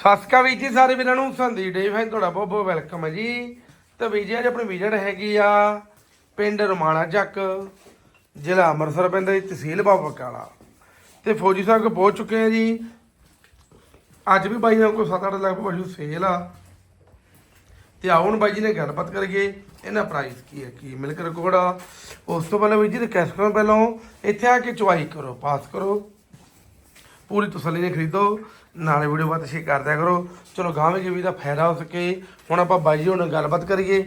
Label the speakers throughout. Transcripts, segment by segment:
Speaker 1: ਸਸਕਾ ਵੀਰ ਜੀ, ਸਾਰੇ ਵੀਰਾਂ ਨੂੰ ਸੰਦੀ ਡੇ ਫੈਨ ਤੁਹਾਡਾ ਬਹੁਤ ਬਹੁਤ ਵੈਲਕਮ ਹੈ ਜੀ। ਤੇ ਵੀਰ ਜੀ, ਅੱਜ ਆਪਣੀ ਵਿਜਟ ਹੈਗੀ ਆ, ਪਿੰਡ ਰਮਾਣਾ ਚੱਕ, ਜ਼ਿਲ੍ਹਾ ਅੰਮ੍ਰਿਤਸਰ ਪੈਂਦਾ ਜੀ ਤਹਿਸੀਲ ਬਾਬਾ ਬਕਾਲਾ। ਤੇ ਫੌਜੀ ਸਾਹਿਬ ਕੋ ਪਹੁੰਚ ਚੁੱਕੇ ਆ ਜੀ। ਅੱਜ ਵੀ ਬਾਈ ਨਾਲ ਕੋਈ 7-8 ਲੱਖ ਪਸ਼ੂ ਸੇਲ ਆ। ਤੇ ਆਉਣ ਬਾਈ ਜੀ ਨੇ ਗੱਲਬਾਤ ਕਰੀਏ, ਇਹਨਾਂ ਪ੍ਰਾਈਸ ਕੀ ਹੈ, ਕੀ ਮਿਲਕ ਰਿਕਾਰਡ ਆ। ਉਸ ਤੋਂ ਪਹਿਲਾਂ ਵੀਰ ਜੀ ਰਿਕਵੈਸਟ ਕਰੋ ਪਹਿਲਾਂ ਇੱਥੇ ਆ ਕੇ ਚੁਆਈ ਕਰੋ, ਪਾਸ ਕਰੋ। ਪੂਰੀ ਤਸੱਲੀ ਨਾਲ ਖਰੀਦੋ ਨਾਲੇ ਵੀਡੀਓ ਬਾਤ ਸ਼ੇਅਰ ਕਰਦਿਆ ਕਰੋ। ਚਲੋ ਗਾਵੇਂ ਜੀ ਵੀ ਦਾ ਫਾਇਦਾ ਹੋ ਸਕੇ ਹੁਣ ਆਪਾਂ ਬਾਈ ਜੀ ਹੁਣ ਗੱਲਬਾਤ ਕਰੀਏ।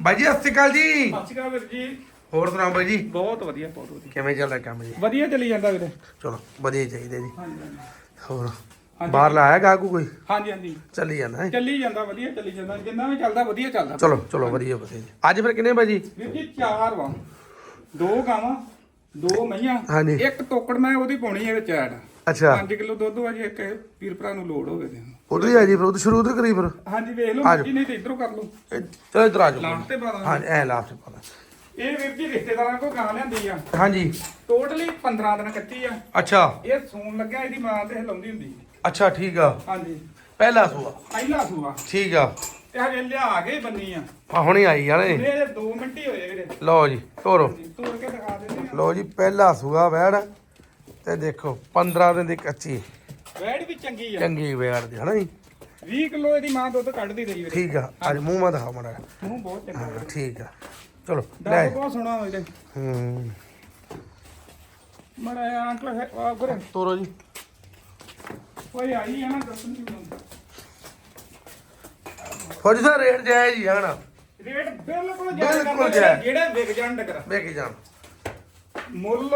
Speaker 1: ਬਾਈ ਜੀ ਸਤਿ ਸ਼੍ਰੀ ਅਕਾਲ ਜੀ।
Speaker 2: ਸਤਿ ਸ਼੍ਰੀ ਅਕਾਲ ਵੀਰ ਜੀ।
Speaker 1: ਹੋਰ ਸੁਣਾਓ ਬਾਈ ਜੀ?
Speaker 2: ਬਹੁਤ ਵਧੀਆ ਬਹੁਤ ਵਧੀਆ।
Speaker 1: ਕਿਵੇਂ ਚੱਲਦਾ ਕੰਮ ਜੀ?
Speaker 2: ਵਧੀਆ ਚੱਲੀ ਜਾਂਦਾ ਵੀਰੇ।
Speaker 1: ਚਲੋ ਵਧੀਆ ਚਾਹੀਦਾ ਜੀ। ਹੋਰ। ਬਾਹਰ ਲਾਇਆ ਗਾਹਕੂ ਕੋਈ?
Speaker 2: ਹਾਂਜੀ ਹਾਂਜੀ।
Speaker 1: ਚੱਲੀ ਜਾਂਦਾ ਹੈ।
Speaker 2: ਚੱਲੀ ਜਾਂਦਾ ਵਧੀਆ ਚੱਲੀ ਜਾਂਦਾ। ਜਿੰਨਾ ਵੀ ਚੱਲਦਾ ਵਧੀਆ ਚੱਲਦਾ।
Speaker 1: ਚਲੋ ਚਲੋ ਵਧੀਆ ਵਧੀਆ ਜੀ। ਅੱਜ ਫਿਰ ਕਿੰਨੇ ਬਾਜੀ
Speaker 2: ਵੀਰ ਜੀ ਚਾਰ ਵਾ। ਦੋ ਗਾਵਾਂ ਦੋ ਮਈਆਂ। ਇੱਕ ਟੋਕੜ ਮੈਂ ਉਹਦੀ ਪਾਉਣੀ ਹੈ ਵਿੱਚ ਐਡ।
Speaker 1: ਅੱਛਾ।
Speaker 2: 5 ਕਿਲੋ ਦੁੱਧ ਵਾ ਜੇ ਇੱਕ ਵੀਰ ਭਰਾ ਨੂੰ ਲੋੜ ਹੋਵੇ ਤੇ
Speaker 1: ਉਧਰ ਹੀ ਆ ਜੀ ਫਿਰ ਉਧਰ ਸ਼ੁਰੂ ਉਧਰ ਕਰੀ ਫਿਰ।
Speaker 2: ਹਾਂਜੀ ਵੇਖ ਲਓ
Speaker 1: ਆ।
Speaker 2: ਮਰਜ਼ੀ ਨਹੀਂ ਤੇ ਇਧਰੋਂ ਕਰ ਲਓ।
Speaker 1: ਇਹ- ਚਲੋ ਇਧਰ ਆ ਜਾਓ।
Speaker 2: ਲਾਸਟ ਤੇ ਪਾ ਦਾਂਗੇ।
Speaker 1: ਹਾਂ ਐ ਲਾਸਟ ਪਾ ਦਾਂ
Speaker 2: ਇਹ ਵੀਰ ਜੀ ਰਿਸ਼ਤੇਦਾਰਾਂ ਕੋਲ ਗਾਂ ਲਿਆਂਦੀ ਆ।
Speaker 1: ਹਾਂਜੀ।
Speaker 2: ਟੋਟਲੀ 15 ਦਿਨ ਕੱਟੀ ਆ।
Speaker 1: ਅੱਛਾ।
Speaker 2: ਇਹ ਸੂਣ ਲੱਗਿਆ ਇਹਦੀ ਮਾਂ ਤੇ ਹਿਲਾਉਂਦੀ ਹੁੰਦੀ
Speaker 1: ਅੱਛਾ ਠੀਕ ਆ।
Speaker 2: ਹਾਂਜੀ।
Speaker 1: ਪਹਿਲਾ ਸੂਆ।
Speaker 2: ਪਹਿਲਾ ਸੂਆ।
Speaker 1: ਠੀਕ ਆ।
Speaker 2: ਤੇ ਹਜੇ ਲਿਆ ਕੇ ਬੰਨੀ ਆ।
Speaker 1: ਆ ਹੁਣੀ ਆਈ ਜਾਣੇ
Speaker 2: ਮੇਰੇ 2 ਮਿੰਟ ਹੀ ਹੋਏ ਵੀਰੇ।
Speaker 1: ਲਓ ਜੀ ਤੋਰੋ।
Speaker 2: ਤੋੜ ਕੇ ਦਿਖਾ ਦਿੰਦੇ ਆ।
Speaker 1: ਲਓ ਜੀ ਪਹਿਲਾ ਸੂਆ ਵੈੜ। ਤੇ ਦੇਖੋ 15 ਦਿਨ ਦੀ ਕੱਚੀ।
Speaker 2: ਵੈੜ ਵੀ ਚੰਗੀ ਆ।
Speaker 1: ਚੰਗੀ ਵੈੜ ਦੀ ਹਨਾ ਜੀ?
Speaker 2: 20 ਕਿਲੋ ਇਹਦੀ ਮਾਂ ਦੁੱਧ ਕੱਢਦੀ ਰਹੀ ਵੀਰੇ।
Speaker 1: ਠੀਕ ਆ ਅੱਜ ਮੂੰਹ ਮਾ ਦਿਖਾ ਮੜਾ
Speaker 2: ਮੂੰਹ ਬਹੁਤ ਚੰਗਾ
Speaker 1: ਠੀਕ ਆ। ਚਲੋ ਲੈ
Speaker 2: ਬਹੁਤ ਸੋਹਣਾ ਹੋਇਆ
Speaker 1: ਹੂੰ।
Speaker 2: ਮੜਾ ਅੰਕਲ ਆ ਗੁਰੇ
Speaker 1: ਤੋਰੋ ਜੀ।
Speaker 2: ਕੋਈ ਆਈ ਆ ਨਾ ਦੱਸਣ ਦੀ
Speaker 1: ਫੌਜੀ ਸਾਹਿਬ ਰੇਟ ਜਾਇਜ਼ ਹੀ ਆ ਹਨਾ?
Speaker 2: ਰੇਟ ਬਿਲਕੁਲ
Speaker 1: ਬਿਲਕੁਲ
Speaker 2: ਜਾਇਜ਼। ਜਿਹੜੇ ਵਿਕ ਜਾਣ ਟਕਰ
Speaker 1: ਵੇਖ ਜਾਣ।
Speaker 2: ਮੁੱਲ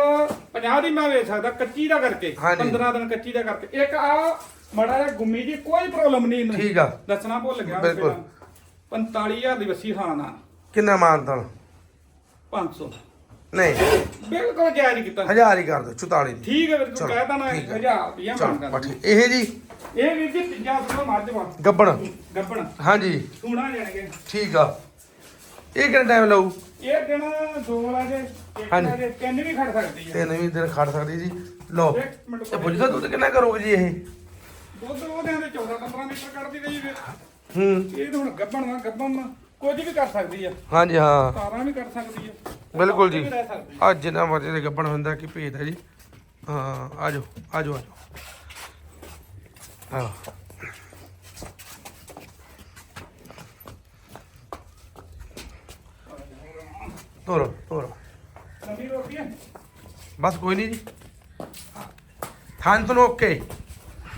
Speaker 2: 50 ਦੀ ਮੈਂ ਵੇਚ ਸਕਦਾ ਕੱਚੀ ਦਾ ਕਰਕੇ
Speaker 1: ਹਾਂਜੀ।
Speaker 2: 15 ਦਿਨ ਕੱਚੀ ਦਾ ਕਰਕੇ। ਇੱਕ ਆ ਮੜਾ ਜਿਹਾ ਗੁੰਮੀ ਜੀ ਕੋਈ ਪ੍ਰੋਬਲਮ ਨਹੀਂ ਇਹਨੂੰ
Speaker 1: ਠੀਕ ਆ।
Speaker 2: ਦੱਸਣਾ ਭੁੱਲ ਗਿਆ
Speaker 1: ਬਿਲਕੁਲ।
Speaker 2: 45000 ਦੀ ਵਸੀ ਖਾਣਾ
Speaker 1: ਕਿੰਨਾ ਮਾਨਤਾ
Speaker 2: 500
Speaker 1: ਨਹੀਂ।
Speaker 2: ਬਿਲਕੁਲ ਜਾਇਜ਼ ਕੀਤਾ।
Speaker 1: ਹਜ਼ਾਰ ਹੀ ਕਰ ਦਿਓ 44 ਦੀ।
Speaker 2: ਠੀਕ ਹੈ ਵੀਰ ਤੂੰ
Speaker 1: ਚਲੋ,
Speaker 2: ਕਹਿਤਾ ਨਾ
Speaker 1: ਠੀਕ ਹੈ।
Speaker 2: 1000 ਰੁਪਇਆ
Speaker 1: ਚਲੋ
Speaker 2: ਮੰਗਦਾ।
Speaker 1: ਇਹ ਜੀ?
Speaker 2: ਇਹ ਵੀਰ ਜੀ ਤੀਜਾ ਸੁਣੋ ਮੱਝ ਵਾ
Speaker 1: ਗੱਬਣ।
Speaker 2: ਗੱਬਣ।
Speaker 1: ਹਾਂਜੀ।
Speaker 2: ਸੂਣਾ ਜਾਣਗੇ
Speaker 1: ਠੀਕ ਆ। ਇਹ ਕਿੰਨਾ ਟਾਈਮ ਲਊ?
Speaker 2: ਇਹ ਦਿਨ ਦੋ ਵਜੇ ਇੱਕ
Speaker 1: ਹਾਂਜੀ।
Speaker 2: ਵਜੇ ਤਿੰਨ ਵੀ ਖੜ ਸਕਦੀ ਹੈ
Speaker 1: ਨਵੀਂ ਦਿਨ ਖੜ ਸਕਦੀ ਜੀ। ਲਓ
Speaker 2: ਇੱਕ ਮਿੰਟ
Speaker 1: ਤੇ ਪੁੱਛਦਾ ਦੁੱਧ ਕਿੰਨਾ ਕਰੋਗੇ ਜੀ ਇਹ?
Speaker 2: ਦੁੱਧ ਉਹਦੇ ਦੇ 14 15 ਲੀਟਰ ਕੱਢਦੀ ਰਹੀ ਵੀਰ
Speaker 1: ਹੂੰ।
Speaker 2: ਇਹ ਤਾਂ ਹੁਣ ਗੱਬਣ ਵਾ ਗੱਬਣ ਵਾ ਕੁਝ ਵੀ ਕਰ ਸਕਦੀ ਆ।
Speaker 1: ਹਾਂਜੀ ਹਾਂ।
Speaker 2: ਤਾਰਾਂ ਵੀ ਕਰ ਸਕਦੀ ਆ।
Speaker 1: ਬਿਲਕੁਲ ਜੀ।
Speaker 2: ਰਹਿ ਸਕਦੀ
Speaker 1: ਜਿੰਨਾ ਮਰਜ਼ੀ ਦੇ ਗੱਬਣ ਹੁੰਦਾ ਕੀ ਭੇਜਦਾ ਜੀ। ਹਾਂ ਆਜੋ ਆਜੋ ਆਜੋ ਹਾਂ। ਤੋਰੋ ਤੋਰੋ
Speaker 2: ਨਵੀਂ ਰੋਟੀ ਹੈ
Speaker 1: ਬਸ ਕੋਈ ਨਹੀਂ ਜੀ। ਥਾਂ ਤੁਹਾਨੂੰ ਓਕੇ।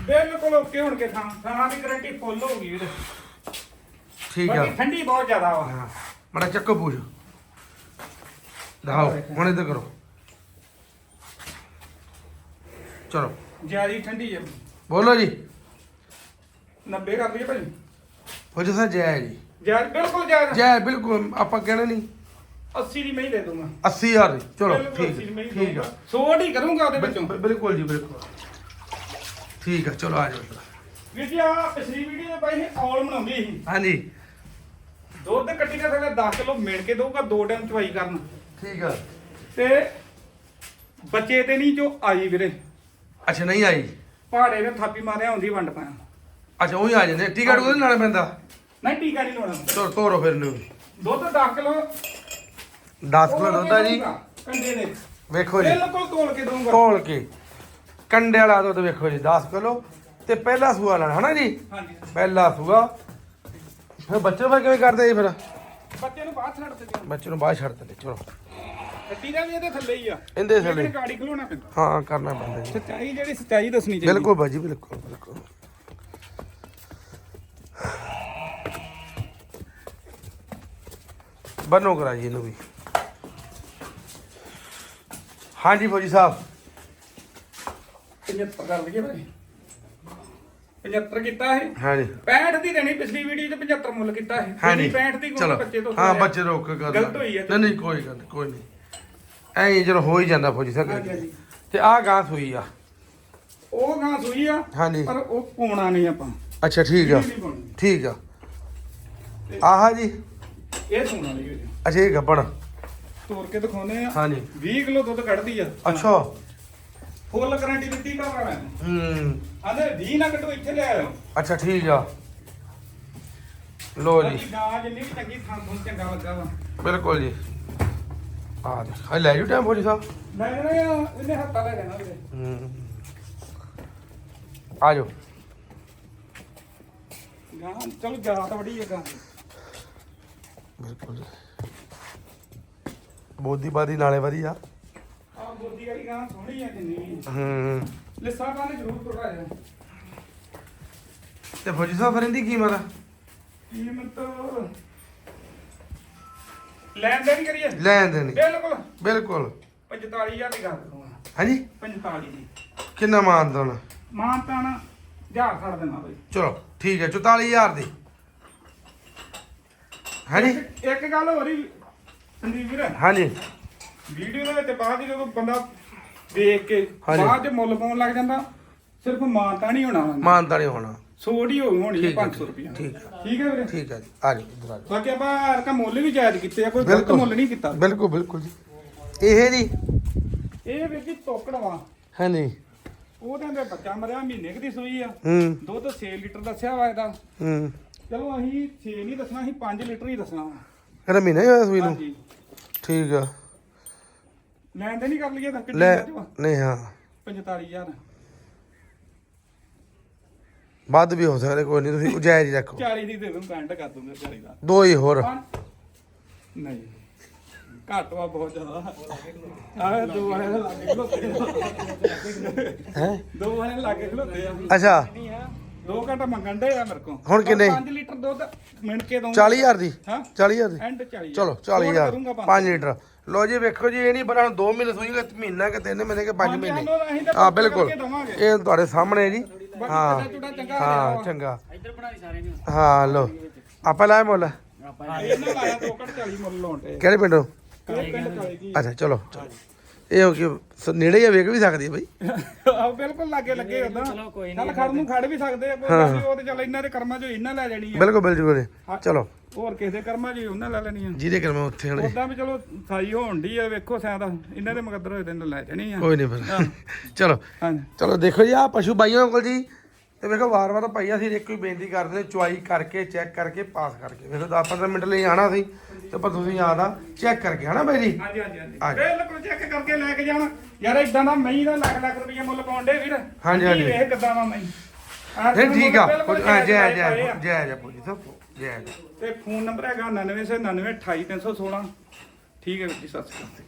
Speaker 2: ਬਿਲਕੁਲ ਓਕੇ ਹੁਣ ਕੇ ਖਾਂ ਖਾਣਾ ਦੀ ਗਰੰਟੀ ਫੁੱਲ ਹੋ ਗਈ ਵੀਰ।
Speaker 1: ਠੀਕ ਆ।
Speaker 2: ਬਾਕੀ ਠੰਡੀ ਬਹੁਤ ਜ਼ਿਆਦਾ ਵਾ।
Speaker 1: ਹਾਂ ਮੜਾ ਚੱਕੋ ਪੂਜ ਦਿਖਾਓ ਹੁਣ ਇੱਧਰ ਕਰੋ। ਚਲੋ।
Speaker 2: ਜਿਆਦੀ ਠੰਡੀ ਹੈ
Speaker 1: ਬੋਲੋ ਜੀ।
Speaker 2: 90 ਕਰ ਲਈਏ ਭਾਈ
Speaker 1: ਹੋ ਜਾ ਜੈ। ਜੀ
Speaker 2: ਜਾਇਜ਼ ਬਿਲਕੁਲ ਜਾਇਜ਼
Speaker 1: ਜੈ ਬਿਲਕੁਲ ਆਪਾਂ ਕਹਿਣਾ ਨਹੀਂ
Speaker 2: 80 ਦੀ ਮੈਂ ਹੀ ਦੇ ਦੂੰਗਾ
Speaker 1: 80000 ਦੀ। ਚਲੋ
Speaker 2: ਬਿਲਕੁਲ
Speaker 1: ਠੀਕ
Speaker 2: 80 ਦੀ ਮੈਂ ਹੀ
Speaker 1: ਠੀਕ ਆ
Speaker 2: ਦਊਂਗਾ। ਸੌ ਹੀ ਕਰੂੰਗਾ ਉਹਦੇ ਵਿੱਚੋਂ।
Speaker 1: ਬਿਲ- ਬਿਲਕੁਲ ਜੀ ਬਿਲਕੁਲ। ਠੀਕ ਆ ਚਲੋ ਆ ਜਾਓ
Speaker 2: ਵੀਰ ਜੀ ਆ ਪਿਛਲੀ ਵੀਡੀਓ ਦੇ ਇਹ ਔਲ ਬਣਾਉਂਦੀ ਸੀ।
Speaker 1: ਹਾਂਜੀ।
Speaker 2: ਦੁੱਧ ਕੱਟੀ ਦਾ ਥੱਲੇ 10 ਕਿਲੋ ਮਿਣ ਕੇ ਦਊਗਾ ਦੋ ਟਾਈਮ ਚਵਾਈ ਕਰਨ।
Speaker 1: ਠੀਕ ਆ
Speaker 2: ਤੇ ਬੱਚੇ ਤੇ ਨਹੀਂ ਜੋ ਆਈ ਵੀਰੇ।
Speaker 1: ਅੱਛਾ ਨਹੀਂ ਆਈ?
Speaker 2: ਪਹਾੜੇ ਨੇ ਥਾਪੀ ਮਾਰਿਆ ਹੁੰਦੀ ਵੰਡ ਪਾਇਆ।
Speaker 1: ਅੱਛਾ ਉਹੀ ਆ ਜਾਂਦੇ। ਟਿਕਟ ਉਹਦੇ ਨਾਲ ਪੈਂਦਾ?
Speaker 2: ਨਹੀਂ ਟੀਕਾ ਨਹੀਂ ਲਾਉਣਾ।
Speaker 1: ਤੋਰ ਤੋਰੋ ਫਿਰ ਨੂੰ
Speaker 2: ਦੁੱਧ 10 ਕਿਲੋ
Speaker 1: 10 ਕਿਲੋ ਦੁੱਧ ਆ ਜੀ।
Speaker 2: ਕੰਡੇ ਦੇ
Speaker 1: ਵੇਖੋ ਜੀ।
Speaker 2: ਬਿਲਕੁਲ ਤੋਲ ਕੇ ਦਊਂਗਾ।
Speaker 1: ਤੋਲ ਕੇ। ਕੰਡੇ ਵਾਲਾ ਦੁੱਧ ਵੇਖੋ ਜੀ 10 ਕਿਲੋ। ਤੇ ਪਹਿਲਾ ਸੂਆ ਲੈਣਾ ਹਨਾ ਜੀ?
Speaker 2: ਹਾਂਜੀ
Speaker 1: ਪਹਿਲਾ ਸੂਆ। ਫਿਰ ਬੱਚੇ ਨੂੰ ਫਿਰ ਕਿਵੇਂ ਕਰਦੇ ਜੀ ਫਿਰ?
Speaker 2: ਬੱਚੇ ਨੂੰ ਬਾਹਰ ਛੱਡ ਦਿੰਦੇ
Speaker 1: ਬੱਚੇ ਨੂੰ ਬਾਹਰ ਛੱਡ ਦਿੰਦੇ ਚਲੋ।
Speaker 2: ਗੱਡੀ ਦਾ ਵੀ ਇਹਦੇ ਥੱਲੇ ਹੀ ਆ।
Speaker 1: ਇਹਦੇ ਥੱਲੇ।
Speaker 2: ਗਾੜੀ ਖਲੋਣਾ ਪੈਂਦਾ।
Speaker 1: ਹਾਂ ਕਰਨਾ ਪੈਂਦਾ ਜੀ।
Speaker 2: ਸੱਚਾਈ ਜਿਹੜੀ ਸੱਚਾਈ ਦੱਸਣੀ ਚਾਹੀਦੀ।
Speaker 1: ਬਿਲਕੁਲ ਬਾਜੀ ਬਿਲਕੁਲ ਬਿਲਕੁਲ। ਬੰਨੋ ਕਰਾ ਜੀ ਇਹਨੂੰ ਵੀ। ਹਾਂਜੀ ਫੌਜੀ ਸਾਹਿਬ।
Speaker 2: 75 ਕਰ ਲਈਏ ਭਾਈ 75 ਕੀਤਾ ਹੈ
Speaker 1: ਹਾਂਜੀ।
Speaker 2: 65 ਦੀ ਦੇਣੀ ਪਿਛਲੀ ਵੀਡੀਓ 'ਚ 75 ਮੁੱਲ ਕੀਤਾ ਹੈ
Speaker 1: ਹਾਂਜੀ।
Speaker 2: 65 ਦੀ ਕੋਈ
Speaker 1: ਚਲੋ
Speaker 2: ਬੱਚੇ ਤੋਂ
Speaker 1: ਹਾਂ
Speaker 2: ਥੋੜ੍ਹਾ
Speaker 1: ਬੱਚੇ ਰੋਕ ਕੇ ਕਰ
Speaker 2: ਗਲਤ ਹੋਈ ਹੈ।
Speaker 1: ਨਹੀਂ ਨਹੀਂ ਕੋਈ ਗੱਲ ਨੀ, ਕੋਈ ਨਹੀਂ। ਐਂ ਚਲੋ ਹੋ ਹੀ ਜਾਂਦਾ ਫੌਜੀ ਸਾਹਿਬ।
Speaker 2: ਹਾਂਜੀ, ਹਾਂਜੀ।
Speaker 1: ਤੇ ਆਹ ਗਾਂ ਸੂਈ ਆ।
Speaker 2: ਉਹ ਗਾਂ ਸੂਈ ਆ
Speaker 1: ਹਾਂਜੀ।
Speaker 2: ਪਰ ਉਹ ਪਾਉਣਾ ਨਹੀਂ ਆਪਾਂ।
Speaker 1: ਅੱਛਾ ਠੀਕ ਆ।
Speaker 2: ਇਹ ਨਹੀਂ ਪਾਉਣੀ
Speaker 1: ਠੀਕ ਆ। ਆਹ ਜੀ।
Speaker 2: ਇਹ ਸੂਣਾ
Speaker 1: ਅੱਛਾ ਇਹ ਗੱਬਣ
Speaker 2: ਤੋੜ ਕੇ ਦਿਖਾਉਨੇ ਆ।
Speaker 1: ਹਾਂਜੀ।
Speaker 2: 20 ਕਿਲੋ ਦੁੱਧ ਕੱਢਦੀ ਆ।
Speaker 1: ਅੱਛਾ।
Speaker 2: ਫੁੱਲ ਗਾਰੰਟੀ ਦਿੱਤੀ ਘਰ ਵਾਲਿਆਂ ਨੇ
Speaker 1: ਹੂੰ।
Speaker 2: ਆਂਦੇ 20 ਨਾ ਕੱਟੋ ਇੱਥੇ ਲੈ ਆਇਓ।
Speaker 1: ਅੱਛਾ ਠੀਕ ਆ। ਲੋ ਜੀ।
Speaker 2: ਬਾਕੀ ਗਾਂ ਜਿੰਨੀ ਵੀ ਚੰਗੀ ਥਾਂ ਚੰਗਾ ਲੱਗਾ ਵਾ।
Speaker 1: ਬਿਲਕੁਲ ਜੀ। ਆ ਦੇ ਹਾਂ ਲੈ ਜੂ ਟਾਈਮ ਫੌਜੀ ਸਾਹਿਬ
Speaker 2: ਆ, ਇਹਨੇ ਹੱਥਾ ਲੈ ਲੈਣਾ ਵੀਰੇ।
Speaker 1: ਹੂੰ। ਆ ਜਾਓ।
Speaker 2: ਗਾਂ ਚਲੋ ਜਾ ਤਾਂ ਬੜੀ ਹੈ ਗਾਂ
Speaker 1: ਬਿਲਕੁਲ ਜੀ। ਬੋਦੀ ਬਾਦੀ ਨਾਲੇ ਵਧੀਆ
Speaker 2: ਆ। ਬੋਦੀ ਵਾਲੀ ਗਾਂ ਸੋਹਣੀ ਆ ਜਿੰਨੀ
Speaker 1: ਹੂੰ।
Speaker 2: ਲਿੱਸਾ ਨੇ ਜ਼ਰੂਰ ਜਾ
Speaker 1: ਤੇ ਫੌਜੀ ਸਾਹਿਬ ਫਿਰ ਇਹਦੀ ਕੀਮਤ?
Speaker 2: ਕੀਮਤ ਲੈਣ ਦੇਣ ਕਰੀਏ?
Speaker 1: ਲੈਣ ਦੇਣੀ।
Speaker 2: ਬਿਲਕੁਲ।
Speaker 1: ਬਿਲਕੁਲ।
Speaker 2: 45000 ਦੀ ਗੱਲ ਕਰੂੰਗਾ।
Speaker 1: ਹਾਂਜੀ?
Speaker 2: 45 ਦੀ।
Speaker 1: ਕਿੰਨਾ ਮਾਨ ਦੋਣਾ?
Speaker 2: ਮਾਨ ਤਾਣਾ ਹਜ਼ਾਰ ਛੱਡ ਦੇਣਾ ਬਈ।
Speaker 1: ਚਲੋ ਠੀਕ ਹੈ 44000 ਦੀ। ਹਾਂਜੀ?
Speaker 2: ਇੱਕ- ਇੱਕ ਗੱਲ ਹੋ ਰਹੀ ਸੰਦੀਪ ਵੀਰ।
Speaker 1: ਹਾਂਜੀ।
Speaker 2: ਵੀਡੀਓ ਦੇ ਵਿੱਚ ਬਾਅਦ ਹੀ ਜਦੋਂ ਬੰਦਾ ਦੇਖ ਕੇ
Speaker 1: ਹਾਂਜੀ।
Speaker 2: ਬਾਅਦ ਚ ਮੁੱਲ ਪਾਉਣ ਲੱਗ ਜਾਂਦਾ ਸਿਰਫ ਮਾਨਤਾ ਨਹੀਂ ਹੋਣਾ
Speaker 1: ਮਾਨਤਾ ਨਹੀਂ ਹੋਣਾ।
Speaker 2: ਸੋੜ ਹੀ ਹੋਣੀ ਹੋਣੀ
Speaker 1: ਠੀਕ ਹੈ,
Speaker 2: 500 ਰੁਪਏ
Speaker 1: ਠੀਕ ਹੈ।
Speaker 2: ਠੀਕ ਹੈ ਵੀਰੇ?
Speaker 1: ਠੀਕ ਹੈ ਜੀ ਆ ਜਾਓ ਇੱਧਰ ਆ ਜਾਓ।
Speaker 2: ਬਾਕੀ ਆਪਾਂ ਅਰਕਾ ਮੁੱਲ ਵੀ ਜਾਇਜ਼ ਕੀਤੇ ਆ ਕੋਈ ਗਲਤ
Speaker 1: ਬਿਲਕੁਲ।
Speaker 2: ਮੁੱਲ ਨਹੀਂ ਕੀਤਾ।
Speaker 1: ਬਿਲਕੁਲ ਬਿਲਕੁਲ ਜੀ। ਇਹ ਜੀ?
Speaker 2: ਇਹ ਵੀਰ ਜੀ ਤੋਕੜਵਾ
Speaker 1: ਹਾਂਜੀ।
Speaker 2: ਉਹਦੇ ਅੰਦਰ ਬੱਚਾ ਮਰਿਆ ਮਹੀਨੇ ਕੁ ਦੀ ਸੂਈ ਆ।
Speaker 1: ਹੂੰ।
Speaker 2: ਦੁੱਧ 6 ਲੀਟਰ ਦੱਸਿਆ ਵਾ ਇਹਦਾ।
Speaker 1: ਹੂੰ।
Speaker 2: ਚਲੋ ਅਸੀਂ 6 ਨਹੀਂ ਦੱਸਣਾ ਅਸੀਂ 5 ਲੀਟਰ ਹੀ ਦੱਸਣਾ ਵਾ।
Speaker 1: ਇਹਦਾ ਮਹੀਨਾ ਹੀ ਹੋਇਆ ਸੂਈ ਨੂੰ।
Speaker 2: ਹਾਂਜੀ।
Speaker 1: ਠੀਕ ਆ।
Speaker 2: ਲੈਣ ਦੇ ਨਹੀਂ ਕਰ ਲਈਏ ਤਾਂ ਕਿੰਨੀ
Speaker 1: ਲੈ ਨਹੀਂ ਹਾਂ।
Speaker 2: 45000
Speaker 1: ਵੱਧ ਵੀ ਹੋ ਸਕਦਾ ਕੋਈ ਨਹੀਂ ਤੁਸੀਂ ਜਾਇਜ਼ ਹੀ ਰੱਖੋ।
Speaker 2: 40 ਦੀ ਦੇ ਦੂੰ ਪੈਂਟ ਕਰ ਦੂੰਗਾ 40 ਦਾ।
Speaker 1: ਦੋ ਹੀ ਹੋਰ?
Speaker 2: ਨਹੀਂ। ਘੱਟ ਵਾ ਬਹੁਤ ਜ਼ਿਆਦਾ। ਆਹ ਦੋ ਵਾਲੇ ਲਾਗੇ ਖਲੋਤੇ ਆ।
Speaker 1: ਹੈ?
Speaker 2: ਦੋ ਵਾਲੇ ਲਾਗੇ ਖਲੋਤੇ ਆ।
Speaker 1: ਅੱਛਾ।
Speaker 2: ਦੋ ਘੰਟਾ ਮੰਗਣ ਦੇ ਆ ਮੇਰੇ ਕੋਲ।
Speaker 1: ਹੁਣ ਕਿੰਨੇ?
Speaker 2: 5 ਲੀਟਰ ਦੁੱਧ ਮਿੰਟ ਕੇ ਦਊਂਗਾ।
Speaker 1: 40000 ਦੀ?
Speaker 2: ਹਾਂ।
Speaker 1: 40000 ਦੀ?
Speaker 2: ਐਂਡ 40
Speaker 1: ਚਲੋ 40000 5 ਲੀਟਰ। ਲੋ ਜੀ ਵੇਖੋ ਜੀ ਇਹ ਨਹੀਂ ਬਣਾ 2 ਮਹੀਨੇ ਸੂਈ ਕਿ ਮਹੀਨਾ ਕਿ 3 ਮਹੀਨੇ ਕਿ 5
Speaker 2: ਹਾਂਜੀ,
Speaker 1: ਮਹੀਨੇ।
Speaker 2: ਸਾਨੂੰ ਅਸੀਂ ਤਾਂ
Speaker 1: ਹਾਂ
Speaker 2: ਪੱਕਾ
Speaker 1: ਬਿਲਕੁਲ।
Speaker 2: ਕਰਕੇ ਦੇਵਾਂਗੇ।
Speaker 1: ਇਹ ਤੁਹਾਡੇ ਸਾਹਮਣੇ ਹੈ ਜੀ।
Speaker 2: ਬਾਕੀ
Speaker 1: ਹਾਂ।
Speaker 2: ਚੁੱਡਾ ਚੰਗਾ
Speaker 1: ਹਾਂ
Speaker 2: ਰਿਹਾ
Speaker 1: ਚੰਗਾ।
Speaker 3: ਇੱਧਰ ਬਣਾ ਲਈ ਸਾਰੇ ਨੇ
Speaker 1: ਹਾਂ ਲੋ ਆਪਾਂ ਲਾਏ ਮੁੱਲ?
Speaker 3: ਆਪਾਂ
Speaker 2: ਇਹਨਾਂ ਲਾਇਆ ਦੋ ਘੰਟ 40 ਮੁੱਲ ਲਾਉਣ ਤੇ
Speaker 1: ਕਿਹੜੇ ਪਿੰਡੋਂ?
Speaker 2: ਇਹ ਪਿੰਡ ਕਾਲੇ ਕੀ
Speaker 1: ਅੱਛਾ ਚਲੋ ਚਲੋ। ਇਹ ਹੋ ਕਿ ਸ- ਨੇੜੇ ਹੀ ਆ, ਵੇਖ ਵੀ ਸਕਦੀ ਹੈ ਬਈ।
Speaker 2: ਆਹ ਬਿਲਕੁਲ ਲਾਗੇ ਲੱਗੇ ਉਦਾਂ
Speaker 3: ਚਲੋ ਕੋਈ
Speaker 2: ਚੱਲ ਖੜ ਨੂੰ ਖੜ ਵੀ ਸਕਦੇ ਆ ਕੋਈ ਉਹ ਤੇ ਚੱਲ ਇਹਨਾਂ ਦੇ ਕਰਮਾਂ 'ਚੋਂ ਇਹਨਾਂ ਲੈ ਲੈਣੀ ਆ।
Speaker 1: ਬਿਲਕੁਲ ਬਿਲਕੁਲ ਚਲੋ।
Speaker 2: ਹੋਰ ਕਿਸੇ ਦੇ ਕਰਮਾਂ 'ਚ ਉਹਨਾਂ ਲੈ ਲੈਣੀ ਆ
Speaker 1: ਜਿਹਦੇ ਕਰਮ ਉੱਥੇ ਹਣੇ
Speaker 2: ਉਦਾਂ ਵੀ ਚਲੋ ਸਾਈ ਹੋਣ ਦੀ ਆ ਵੇਖੋ ਸਾਇਦ ਇਹਨਾਂ ਦੇ ਮਕਦਰ ਹੋਏ ਤੇ ਇਹਨਾਂ ਲੈ ਜਾਣੀ ਆ।
Speaker 1: ਕੋਈ ਨਹੀਂ ਫਿਰ। ਚਲੋ।
Speaker 2: ਹਾਂਜੀ।
Speaker 1: ਚਲੋ ਦੇਖੋ ਜੀ ਆ ਪਸ਼ੂ ਬਾਈਆਂ ਅੰਕਲ ਜੀ। ਤੇ ਵੇਖੋ ਵਾਰ-ਵਾਰ ਭਾਈ ਅਸੀਂ ਇੱਕ ਹੀ ਬੇਨਤੀ ਕਰਦੇ ਚੁਆਈ ਕਰਕੇ ਚੈੱਕ ਕਰਕੇ ਪਾਸ ਕਰਕੇ। ਵੇਖੋ 10-15 ਮਿੰਟ ਲਈ ਆਣਾ ਸੀ ਤੇ ਪਰ ਤੁਸੀਂ ਆਦਾ ਚੈੱਕ ਕਰਕੇ ਹਨਾ ਬਾਈ ਜੀ?
Speaker 2: ਹਾਂਜੀ ਹਾਂਜੀ ਹਾਂਜੀ। ਬਿਲਕੁਲ ਚੈੱਕ ਕਰਕੇ ਲੈ ਕੇ ਜਾਣਾ। ਯਾਰ ਇਦਾਂ ਦਾ ਮਹੀਂ ਦਾ ਲੱਖ ਲੱਖ ਰੁਪਏ ਮੁੱਲ ਪਾਉਂਦੇ ਵੀਰ।
Speaker 1: ਹਾਂਜੀ, ਹਾਂਜੀ।
Speaker 2: ਵੇਖ ਕਿੱਦਾਂ ਮਹੀਂ? ਆਹ
Speaker 1: ਨਹੀਂ ਠੀਕ ਆ। ਜੈ ਜੈ। ਜੈ ਜੈ ਪੂਜੀ ਸਭ ਜੈ
Speaker 2: ਤੇ ਫੋਨ ਨੰਬਰ ਹੈਗਾ 99 ਸੇ 99 28 316 ਠੀਕ ਹੈ ਵੀਰ ਜੀ ਸਤਿ ਸ਼੍ਰੀ ਅਕਾਲ।